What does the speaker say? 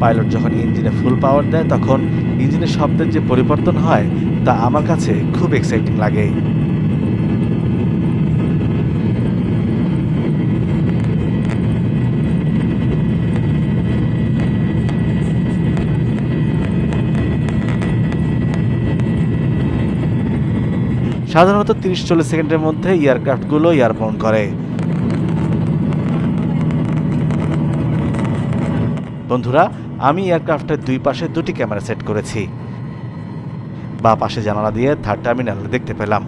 Pilot যখন ইঞ্জিনে ফুল পাওয়ার দেয়, তখন ইঞ্জিনের শব্দের যে পরিবর্তন হয়, তা আমার কাছে খুব এক্সাইটিং লাগে। সাধারণত তিরিশ চল্লিশ সেকেন্ডের মধ্যে এয়ারক্রাফটগুলো এয়ারবর্ন করে। বন্ধুরা, আমি এয়ারক্রাফটের দুই পাশে দুটি ক্যামেরা সেট করেছি। বা পাশে জানালা দিয়ে থার্ড টার্মিনাল দেখতে পেলাম।